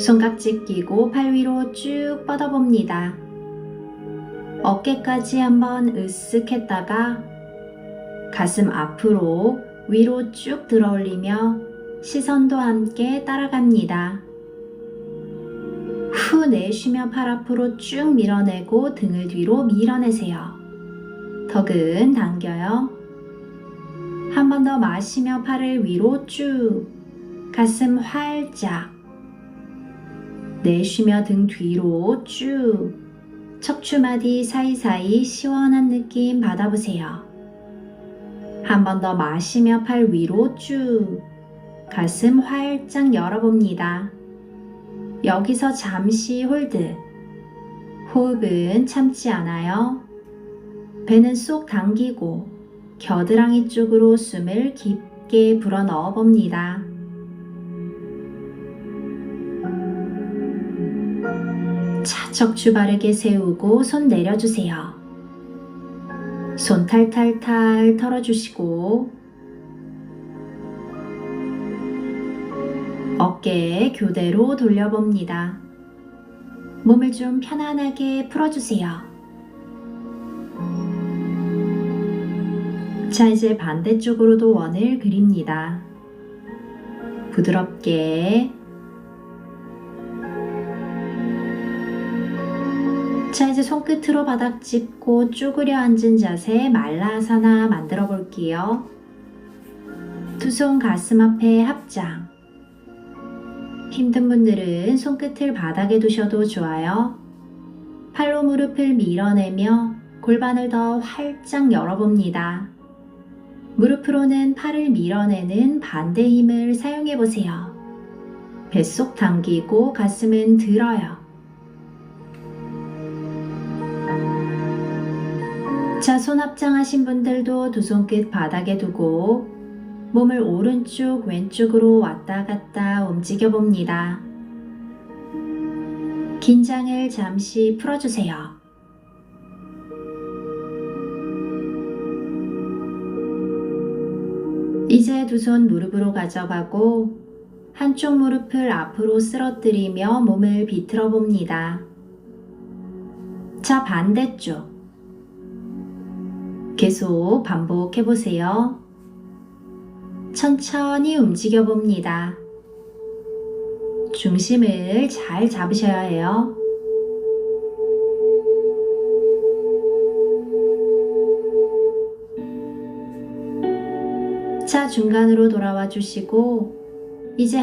손깍지 끼고 팔 위로 쭉 뻗어봅니다. 어깨까지 한번 으쓱 했다가 가슴 앞으로 위로 쭉 들어 올리며 시선도 함께 따라갑니다. 후 내쉬며 팔 앞으로 쭉 밀어내고 등을 뒤로 밀어내세요. 턱은 당겨요. 한 번 더 마시며 팔을 위로 쭉 가슴 활짝 내쉬며 등 뒤로 쭉 척추마디 사이사이 시원한 느낌 받아보세요. 한 번 더 마시며 팔 위로 쭉 가슴 활짝 열어봅니다. 여기서 잠시 홀드. 호흡은 참지 않아요. 배는 쏙 당기고 겨드랑이 쪽으로 숨을 깊게 불어 넣어 봅니다. 자, 척추 바르게 세우고 손 내려주세요. 손 탈탈탈 털어주시고 어깨 교대로 돌려봅니다. 몸을 좀 편안하게 풀어주세요. 자, 이제 반대쪽으로도 원을 그립니다. 부드럽게. 자, 이제 손끝으로 바닥 짚고 쭈그려 앉은 자세 말라사나 만들어 볼게요. 두 손 가슴 앞에 합장. 힘든 분들은 손끝을 바닥에 두셔도 좋아요. 팔로 무릎을 밀어내며 골반을 더 활짝 열어봅니다. 무릎으로는 팔을 밀어내는 반대 힘을 사용해 보세요. 뱃속 당기고 가슴은 들어요. 자, 손 합장하신 분들도 두 손끝 바닥에 두고 몸을 오른쪽, 왼쪽으로 왔다 갔다 움직여 봅니다. 긴장을 잠시 풀어주세요. 이제 두 손 무릎으로 가져가고 한쪽 무릎을 앞으로 쓰러뜨리며 몸을 비틀어 봅니다. 자, 반대쪽. 계속 반복해 보세요. 천천히 움직여 봅니다. 중심을 잘 잡으셔야 해요. 자, 중간으로 돌아와 주시고, 이제